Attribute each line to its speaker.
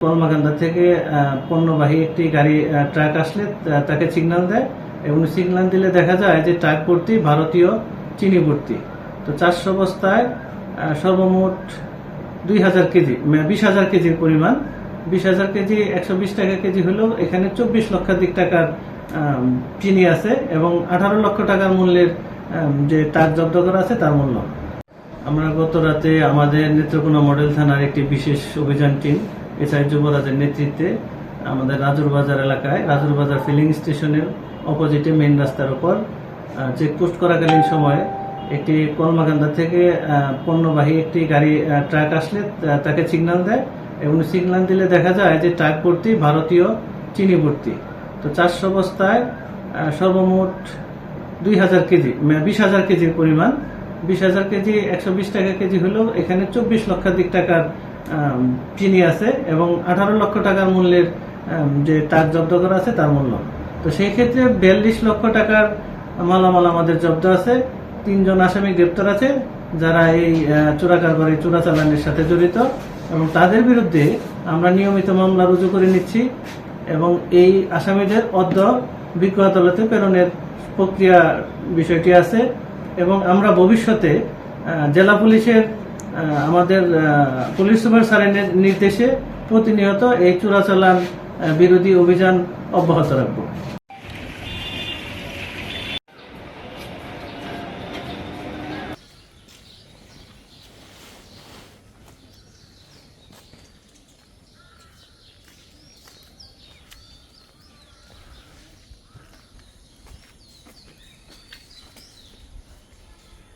Speaker 1: কলমাকান্দা থেকে পণ্যবাহী একটি গাড়ি ট্রাক আসলে তাকে সিগন্যাল দেয়। এবং সিগন্যাল দিলে দেখা যায় যে ট্রাক ভর্তি ভারতীয় চিনি ভর্তি তো চারশো বস্তায় সর্বমোট দুই হাজার কেজি বিশ হাজার কেজির পরিমাণ। বিশ হাজার কেজি, একশো বিশ টাকা কেজি হলেও এখানে চব্বিশ লক্ষাধিক টাকার চিনি আছে এবং আঠারো লক্ষ টাকার মূল্যের যে ট্রাক জব্দ করা আছে তার মূল্য। আমরা গত রাতে আমাদের নেত্রকোনা মডেল থানার একটি বিশেষ অভিযান টিম এসআই যুবরাজের নেতৃত্বে আমাদের রাজুর বাজার এলাকায়, রাজুর বাজার ফিলিং স্টেশনের অপোজিটে মেন রাস্তার উপর চেকপোস্ট করাকালীন সময়ে একটি কলমাকান্দা থেকে পণ্যবাহী একটি গাড়ি ট্রাক আসলে তাকে সিগন্যাল দেয় এবং সিগন্যাল দিলে দেখা যায় যে ট্রাক ভর্তি ভারতীয় চিনি ভর্তি। তো চারশো বস্তায় সর্বমোট দুই হাজার কেজি বিশ হাজার কেজির পরিমাণ, বিশ হাজার কেজি, একশো বিশ টাকা কেজি হলেও এখানে চব্বিশ লক্ষাধিক টাকার চিনি আছে এবং আঠারো লক্ষ টাকার মূল্যের যে ট্রাক জব্দ করা আছে, তার মূল্য। তো সেই ক্ষেত্রে বিয়াল্লিশ লক্ষ টাকার মালামাল আমাদের জব্দ আছে। তিনজন আসামি গ্রেপ্তার আছে, যারা এই চোরা কারবারি, চোরা চালানের সাথে জড়িত এবং তাদের বিরুদ্ধে আমরা নিয়মিত মামলা রুজু করে নিচ্ছি এবং এই আসামিদের অদ্য বিজ্ঞ আদালতে প্রেরণের প্রক্রিয়া বিষয়টি আছে এবং আমরা ভবিষ্যতে জেলা পুলিশের আমাদের পুলিশ সুপার স্যারের নির্দেশে প্রতিনিয়ত এই চোরাচালান বিরোধী অভিযান অব্যাহত রাখব।